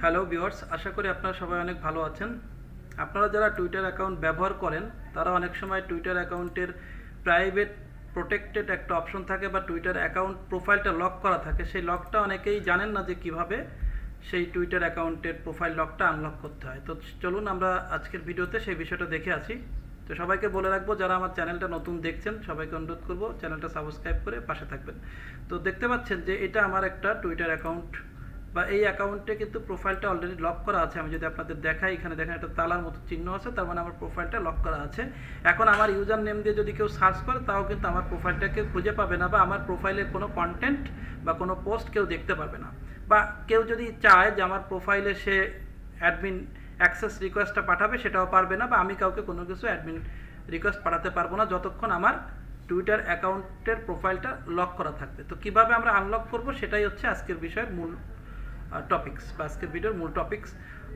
Hello viewers, আশা করি আপনারা সবাই অনেক ভালো আছেন। আপনারা যারা টুইটার অ্যাকাউন্ট ব্যবহার করেন, তারা অনেক সময় টুইটার অ্যাকাউন্টের প্রাইভেট প্রোটেক্টেড একটা অপশন থাকে বা টুইটার অ্যাকাউন্ট প্রোফাইলটা লক করা থাকে। সেই লকটা অনেকেই জানেন না যে কীভাবে সেই টুইটার অ্যাকাউন্টের প্রোফাইল লকটা আনলক করতে হয়। তো চলুন আমরা আজকের ভিডিওতে সেই বিষয়টা দেখে আসি। তো সবাইকে বলে রাখব, যারা আমার চ্যানেলটা নতুন দেখছেন, সবাইকে অনুরোধ করব চ্যানেলটা সাবস্ক্রাইব করে পাশে থাকবেন। তো দেখতে পাচ্ছেন যে এটা আমার একটা টুইটার অ্যাকাউন্ট বা এই অ্যাকাউন্টে কিন্তু প্রোফাইলটা অলরেডি লক করা আছে। আমি যদি আপনাদের দেখাই, এখানে দেখেন একটা তালার মতো চিহ্ন আছে, তার মানে আমার প্রোফাইলটা লক করা আছে। এখন আমার ইউজার নেম দিয়ে যদি কেউ সার্চ করে, তাও কিন্তু আমার প্রোফাইলটাকে খুঁজে পাবে না বা আমার প্রোফাইলের কোনো কন্টেন্ট বা কোনো পোস্ট কেউ দেখতে পারবে না। বা কেউ যদি চায় যে আমার প্রোফাইলে সে অ্যাডমিন অ্যাক্সেস রিকোয়েস্টটা পাঠাবে, সেটাও পারবে না বা আমি কাউকে কোনো কিছু অ্যাডমিন রিকোয়েস্ট পাঠাতে পারব না যতক্ষণ আমার টুইটার অ্যাকাউন্টের প্রোফাইলটা লক করা থাকবে। তো কীভাবে আমরা আনলক করব, সেটাই হচ্ছে আজকের বিষয়ের মূল টপিকস বা আজকের ভিডিওর মূল টপিকস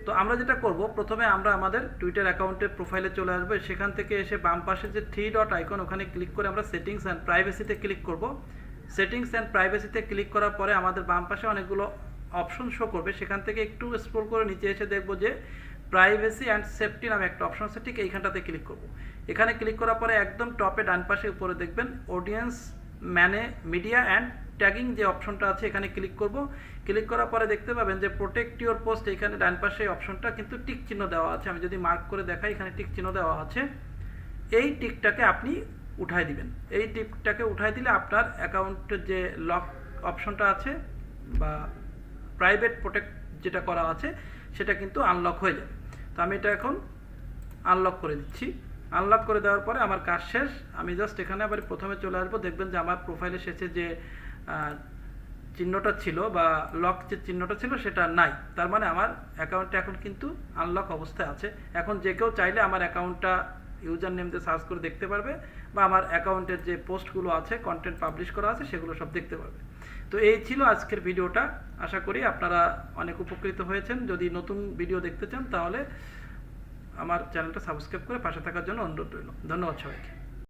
তো আমরা যেটা করব, প্রথমে আমরা আমাদের টুইটার অ্যাকাউন্টের প্রোফাইলে চলে আসব। সেখান থেকে এসে বাম পাশে যে থ্রি ডট আইকন ওখানে ক্লিক করে আমরা সেটিংস অ্যান্ড প্রাইভেসিতে ক্লিক করব। সেটিংস অ্যান্ড প্রাইভেসিতে ক্লিক করার পরে আমাদের বাম পাশে অনেকগুলো অপশন শো করবে। সেখান থেকে একটু স্ক্রল করে নিচে এসে দেখব যে প্রাইভেসি অ্যান্ড সেফটি নামে একটা অপশন আছে। ঠিক এইখানটাতে ক্লিক করব। এখানে ক্লিক করার পরে একদম টপে ডান পাশে উপরে দেখবেন audience manage media and tagging যে অপশনটা আছে, এখানে ক্লিক করব। ক্লিক করার পরে দেখতে পাবেন যে প্রোটেক্ট ইউর পোস্ট এখানে ডান পাশে অপশনটা কিন্তু টিক চিহ্ন দেওয়া আছে। আমি যদি মার্ক করে দেখাই, এখানে টিক চিহ্ন দেওয়া আছে। এই টিকটাকে আপনি উঠাই দিবেন। এই টিকটাকে উঠাই দিলে আপনার অ্যাকাউন্টের যে লক অপশনটা আছে বা প্রাইভেট প্রোটেক্ট যেটা করা আছে, সেটা কিন্তু আনলক হয়ে যাবে। তো আমি এটা এখন আনলক করে দিচ্ছি। আনলক করে দেওয়ার পরে আমার কাজ শেষ। আমি জাস্ট এখানে আবার প্রথমে চলে আসব। দেখবেন যে আমার প্রোফাইলে শেষে যে চিহ্নটা ছিল বা লক যে চিহ্নটা ছিল সেটা নাই। তার মানে আমার অ্যাকাউন্টটা এখন কিন্তু আনলক অবস্থায় আছে। এখন যে কেউ চাইলে আমার অ্যাকাউন্টটা ইউজার নেম দিয়ে সার্চ করে দেখতে পারবে বা আমার অ্যাকাউন্টের যে পোস্টগুলো আছে কন্টেন্ট পাবলিশ করা আছে, সেগুলো সব দেখতে পারবে। তো এই ছিল আজকের ভিডিওটা আশা করি আপনারা অনেক উপকৃত হয়েছেন। যদি নতুন ভিডিও দেখতে চান তাহলে আমার চ্যানেলটা সাবস্ক্রাইব করে পাশে থাকার জন্য অনুরোধ রইল। ধন্যবাদ সবাইকে।